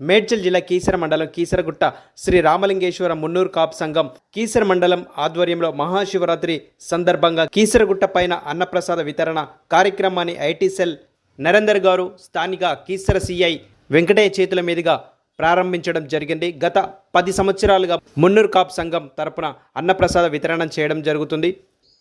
మేడ్చల్ జిల్లా కీసర మండలం కీసరగుట్ట శ్రీ రామలింగేశ్వర మున్నూరు కాపు సంఘం కీసర మండలం ఆధ్వర్యంలో మహాశివరాత్రి సందర్భంగా కీసరగుట్ట పైన అన్నప్రసాద వితరణ కార్యక్రమాన్ని ఐటీ సెల్ నరేందర్ గారు స్థానిక కీసర సిఐ వెంకటయ్య చేతుల మీదుగా ప్రారంభించడం జరిగింది. గత పది సంవత్సరాలుగా మున్నూరు కాపు సంఘం తరపున అన్నప్రసాద వితరణ చేయడం జరుగుతుంది.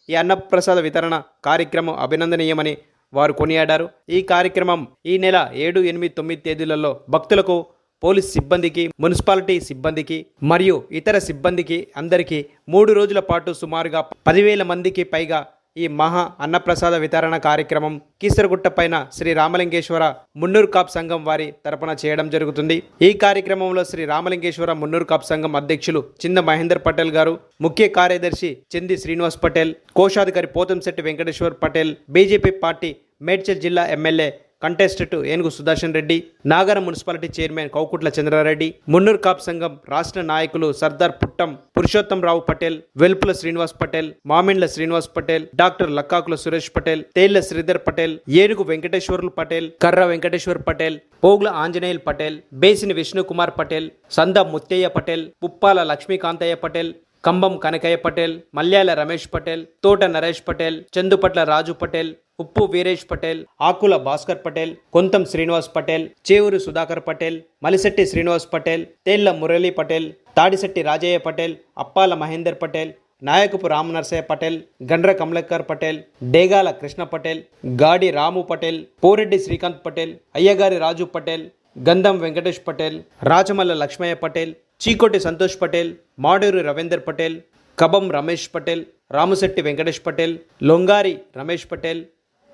ఈ అన్నప్రసాద వితరణ కార్యక్రమం అభినందనీయమని వారు కొనియాడారు. ఈ కార్యక్రమం ఈ నెల ఏడు ఎనిమిది తొమ్మిది తేదీలలో భక్తులకు పోలీస్ సిబ్బందికి మున్సిపాలిటీ సిబ్బందికి మరియు ఇతర సిబ్బందికి అందరికీ మూడు రోజుల పాటు సుమారుగా పదివేల మందికి పైగా ఈ మహా అన్నప్రసాద వితరణ కార్యక్రమం కీసరగుట్ట పైన శ్రీ రామలింగేశ్వర మున్నూరు కాప్ సంఘం వారి తరపున చేయడం జరుగుతుంది. ఈ కార్యక్రమంలో శ్రీ రామలింగేశ్వర మున్నూరు కాప్ సంఘం అధ్యక్షులు చింద మహేందర్ పటేల్ గారు ముఖ్య కార్యదర్శి చంది శ్రీనివాస్ పటేల్ కోశాధికారి పోతంశెట్టి వెంకటేశ్వర్ పటేల్ బీజేపీ పార్టీ మేడ్చల్ జిల్లా MLA contestant Enugu Sudarshan Reddy Nagara municipality chairman Koukutla Chandrareddy Munnur Kapu సంఘం రాష్ట్ర నాయకులు సర్దార్ పుట్టం పురుషోత్తం రావు పటేల్ వెల్పుల శ్రీనివాస్ పటేల్ మామిండ్ల శ్రీనివాస్ పటేల్ డాక్టర్ లక్కాకుల సురేష్ పటేల్ తేళ్ళ శ్రీధర్ పటేల్ ఏనుగు వెంకటేశ్వర్లు పటేల్ కర్ర వెంకటేశ్వర్ పటేల్ పోగుల ఆంజనేయుల్ పటేల్ బేసిని విష్ణుకుమార్ పటేల్ సంద ముత్తయ్య పటేల్ పుప్పాల లక్ష్మీకాంతయ్య పటేల్ కంబం కనకయ్య పటేల్ మల్యాల రమేష్ పటేల్ తోట నరేష్ పటేల్ చందుపట్ల రాజు పటేల్ ఉప్పు వీరేష్ పటేల్ ఆకుల భాస్కర్ పటేల్ కొంతం శ్రీనివాస్ పటేల్ చేవూరు సుధాకర్ పటేల్ మలిశెట్టి శ్రీనివాస్ పటేల్ తేళ్ళ మురళీ పటేల్ తాడిశెట్టి రాజయ్య పటేల్ అప్పాల మహేందర్ పటేల్ నాయకపు రామనరసయ్య పటేల్ గండ్ర కమలకర్ పటేల్ డేగాల కృష్ణ పటేల్ గాడి రాము పటేల్ పోరెడ్డి శ్రీకాంత్ పటేల్ అయ్యగారి రాజు పటేల్ గంధం వెంకటేష్ పటేల్ రాచమల్ల లక్ష్మయ్య పటేల్ చీకోటి సంతోష్ పటేల్ మాడూరు రవీందర్ పటేల్ కబం రమేష్ పటేల్ రామశెట్టి వెంకటేష్ పటేల్ లొంగారి రమేష్ పటేల్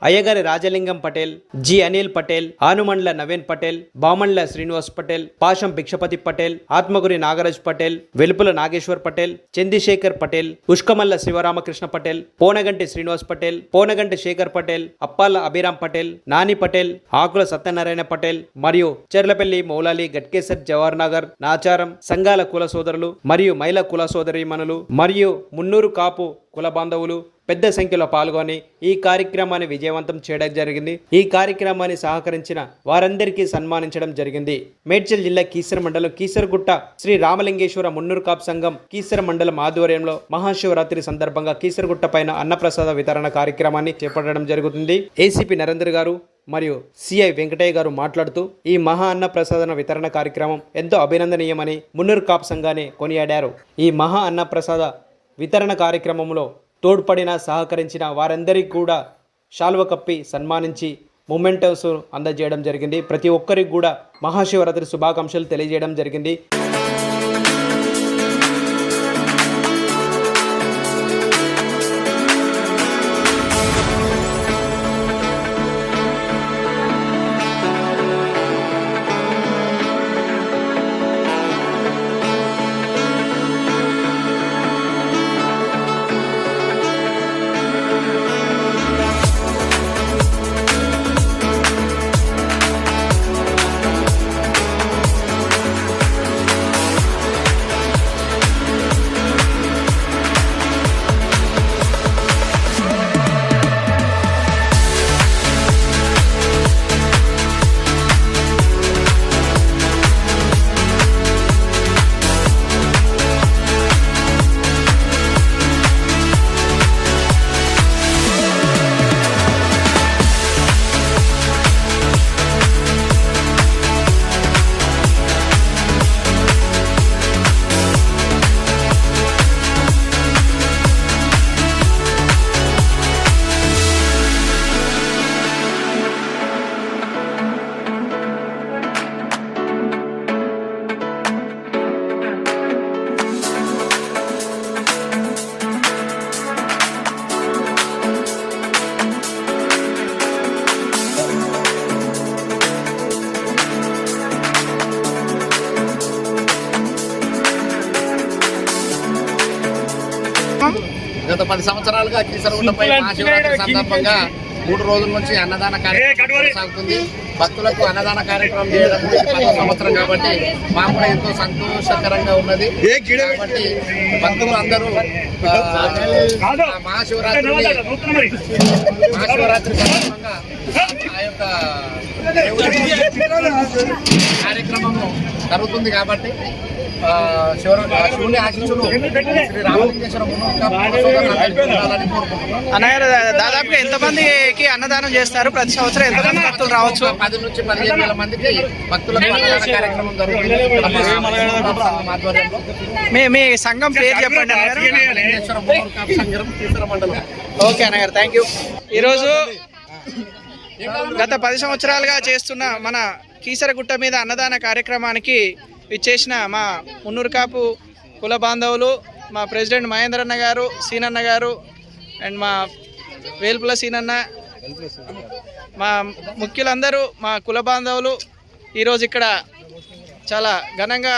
అయ్యగారి రాజలింగం పటేల్ జి. అనిల్ పటేల్ ఆనుమండ్ల నవీన్ పటేల్ బామండ్ల శ్రీనివాస్ పటేల్ పాషం భిక్షపతి పటేల్ ఆత్మగురి నాగరాజ్ పటేల్ వెలుపుల నాగేశ్వర్ పటేల్ చందిశేఖర్ పటేల్ ఉష్కమల్ల శివరామకృష్ణ పటేల్ పోనగంటి శ్రీనివాస్ పటేల్ పోనగంటి శేఖర్ పటేల్ అప్పాల అభిరామ్ పటేల్ నాని పటేల్ ఆకుల సత్యనారాయణ పటేల్ మరియు చెర్లపల్లి మౌలాలి గట్కేసర్ జవహర్ నగర్ నాచారం సంఘాల కుల సోదరులు మరియు మహిళా కుల సోదరీమణులు మరియు మున్నూరు కాపు కుల బాంధవులు పెద్ద సంఖ్యలో పాల్గొని ఈ కార్యక్రమాన్ని విజయవంతం చేయడం జరిగింది. ఈ కార్యక్రమాన్ని సహకరించిన వారందరికీ సన్మానించడం జరిగింది. మేడ్చల్ జిల్లా కీసర మండలం కీసరగుట్ట శ్రీ రామలింగేశ్వర మున్నూరు కాప్ సంఘం కీసర మండలం ఆధ్వర్యంలో మహాశివరాత్రి సందర్భంగా కీసరగుట్ట పైన అన్నప్రసాద వితరణ కార్యక్రమాన్ని చేపట్టడం జరుగుతుంది. ఏసీపీ నరేందర్ గారు మరియు సిఐ వెంకటయ్య గారు మాట్లాడుతూ ఈ మహా అన్న ప్రసాదన వితరణ కార్యక్రమం ఎంతో అభినందనీయమని మున్నూరు కాప్ సంఘాన్ని కొనియాడారు. ఈ మహా అన్న ప్రసాద వితరణ కార్యక్రమంలో తోడ్పడిన సహకరించిన వారందరికీ కూడా శాల్వ కప్పి సన్మానించి మొమెంటమ్స్ అందజేయడం జరిగింది. ప్రతి ఒక్కరికి కూడా మహాశివరాత్రి శుభాకాంక్షలు తెలియజేయడం జరిగింది. పది సంవత్సరాలుగా మహాశివరాత్రి సందర్భంగా మూడు రోజుల నుంచి అన్నదాన కార్యక్రమం కొనసాగుతుంది. భక్తులకు అన్నదాన కార్యక్రమం చేయడం పదో సంవత్సరం కాబట్టి మాకు కూడా ఎంతో సంతోషకరంగా ఉన్నది. కాబట్టి భక్తులు అందరూ మహాశివరాత్రి మహాశివరాత్రి సందర్భంగా ఆ యొక్క కార్యక్రమము జరుగుతుంది కాబట్టి శివుని శ్రీ రామలింగేశ్వర అన్నగారు దాదాపుగా ఎంతమందికి అన్నదానం చేస్తారు? ప్రతి సంవత్సరం ఎంతమంది భక్తులు రావచ్చు? పది నుంచి పదిహేను వేల మందికి భక్తులకు అన్నదాన కార్యక్రమం జరుగుతుంది. మీ మీ సంఘం పేరు చెప్పండి ఓకే అన్నగారు థ్యాంక్ యూ ఈరోజు గత పది సంవత్సరాలుగా చేస్తున్న మన కీసరగుట్ట మీద అన్నదాన కార్యక్రమానికి ఇచ్చేసిన మా మున్నూరు కాపు కుల బాంధవులు మా ప్రెసిడెంట్ మహేంద్రన్న గారు సీనన్న గారు అండ్ మా వేల్పుల సీనన్న మా ముఖ్యులందరూ మా కుల బాంధవులు ఈరోజు ఇక్కడ చాలా ఘనంగా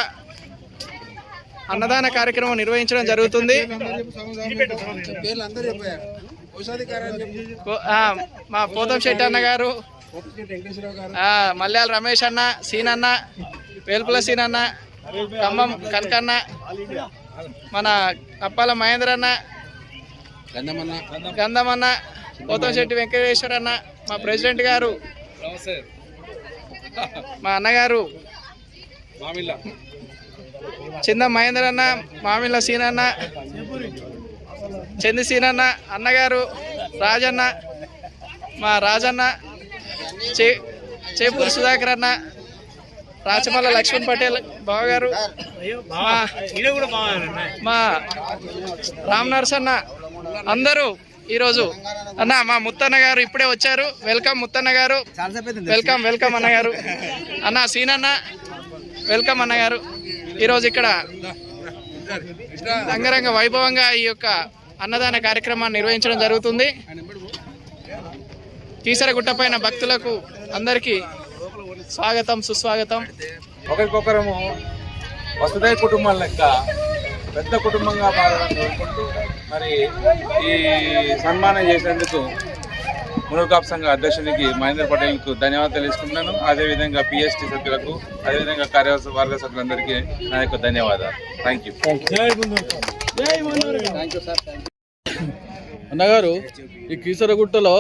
అన్నదాన కార్యక్రమం నిర్వహించడం జరుగుతుంది. మా పోతం శెట్టి అన్న గారు ఆ, మల్యాల రమేష్ అన్న సీనన్న వేల్పుల సీనన్న ఖమ్మం కనకన్న మన అప్పాల మహేంద్ర అన్న గంధమన్న పోతం శెట్టి వెంకటేశ్వర అన్న మా ప్రెసిడెంట్ గారు మా అన్నగారు చింద మహేంద్ర అన్న మామిళ్ళ సీనన్న చంది సీనన్న అన్నగారు రాజన్న మా రాజన్న చే చేపూరు సుధాకర్ అన్న రాచమల్ల లక్ష్మణ్ పటేల్ బావగారు. మా మా రామ్ నరసన్న అందరూ ఈరోజు అన్న మా ముత్తన్న గారు ఇప్పుడే వచ్చారు. వెల్కమ్ ముత్తన్న గారు. వెల్కమ్ వెల్కమ్ అన్నగారు అన్న సీనన్న వెల్కమ్ అన్నగారు ఈరోజు ఇక్కడ అంగరంగ వైభవంగా ఈ యొక్క అన్నదాన కార్యక్రమాన్ని నిర్వహించడం జరుగుతుంది. కీసరగుట్ట పైన భక్తులకు అందరికీ స్వాగతం సుస్వాగతం. ఒకరికొకరము వసుదయ కుటుంబం లెక్క పెద్ద కుటుంబంగా కోరుకుంటూ మరి ఈ సన్మానం చేసినందుకు మునుకాప్ సంఘ అధ్యక్షునికి మహేందర్ పటేల్కు ధన్యవాదాలు తెలుసుకుంటున్నాను. అదేవిధంగా పిఎస్టీ సభ్యులకు అదేవిధంగా కార్యవర్గ సభ్యులందరికీ నా యొక్క ధన్యవాదాలు. థ్యాంక్ యూ అన్నగారు ఈ కీసరగుట్టలో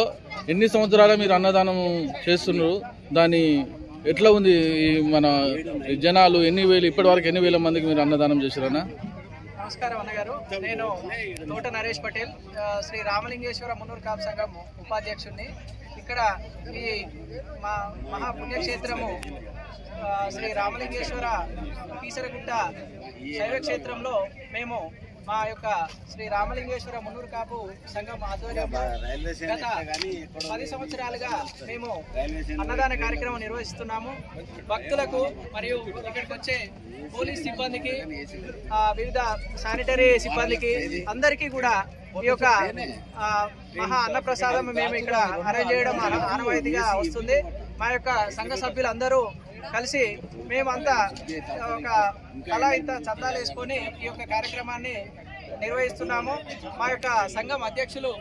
ఎన్ని సంవత్సరాల మీరు అన్నదానం చేస్తున్నారు? దాని ఎట్లా ఉంది మన జనాలు ఎన్ని వేలు ఇప్పటి వరకు ఎన్ని వేల మందికి మీరు అన్నదానం చేశారన్నా? నమస్కారం అన్నగారు. నేను తోట నరేష్ పటేల్ శ్రీ రామలింగేశ్వర మున్నూరు కాపు సంఘం ఉపాధ్యక్షుడిని ఇక్కడ ఈ మా మహాపుణ్యక్షేత్రము శ్రీ రామలింగేశ్వర పీసరగుట్ట శైవ క్షేత్రంలో మేము మా యొక్క శ్రీ రామలింగేశ్వర మున్నూరు కాపు సంఘం ఆధ్వర్యంలో గత పది సంవత్సరాలుగా మేము అన్నదాన కార్యక్రమం నిర్వహిస్తున్నాము భక్తులకు మరియు ఇక్కడికి వచ్చే పోలీస్ సిబ్బందికి ఆ, వివిధ శానిటరీ సిబ్బందికి అందరికీ కూడా ఈ యొక్క మహా అన్నప్రసాదం మేము ఇక్కడ అరేంజ్ చేయడం ఆన- ఆనవాయితీగా వస్తుంది మా యొక్క సంఘ సభ్యులందరూ కలిసి మేమంతా ఒక కళ ఇంత చందాలు వేసుకొని ఈ యొక్క కార్యక్రమాన్ని నిర్వహిస్తున్నాము. మా యొక్క సంఘం అధ్యక్షులు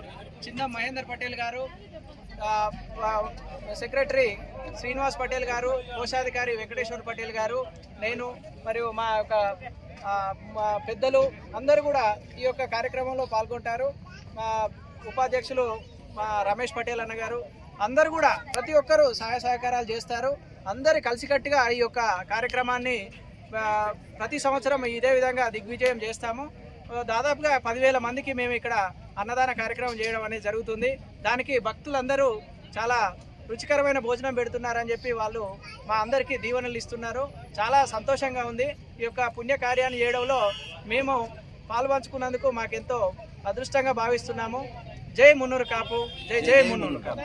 చిన్న మహేందర్ పటేల్ గారు సెక్రటరీ శ్రీనివాస్ పటేల్ గారు కోశాధికారి వెంకటేశ్వర పటేల్ గారు నేను మరియు మా యొక్క మా పెద్దలు అందరూ కూడా ఈ యొక్క కార్యక్రమంలో పాల్గొంటారు. మా ఉపాధ్యక్షులు మా రమేష్ పటేల్ అన్న గారు అందరూ కూడా ప్రతి ఒక్కరూ సహాయ సహకారాలు చేస్తారు. అందరు కలిసికట్టుగా ఈ యొక్క కార్యక్రమాన్ని ప్రతి సంవత్సరం ఇదే విధంగా దిగ్విజయం చేస్తాము. దాదాపుగా పదివేల మందికి మేము ఇక్కడ అన్నదాన కార్యక్రమం చేయడం అనేది జరుగుతుంది. దానికి భక్తులందరూ చాలా రుచికరమైన భోజనం పెడుతున్నారని చెప్పి వాళ్ళు మా అందరికీ దీవెనలు ఇస్తున్నారు. చాలా సంతోషంగా ఉంది. ఈ యొక్క పుణ్యకార్యాన్ని చేయడంలో మేము పాల్పంచుకున్నందుకు మాకెంతో అదృష్టంగా భావిస్తున్నాము. జై మున్నూరు కాపు. జై జై మున్నూరు కాపు.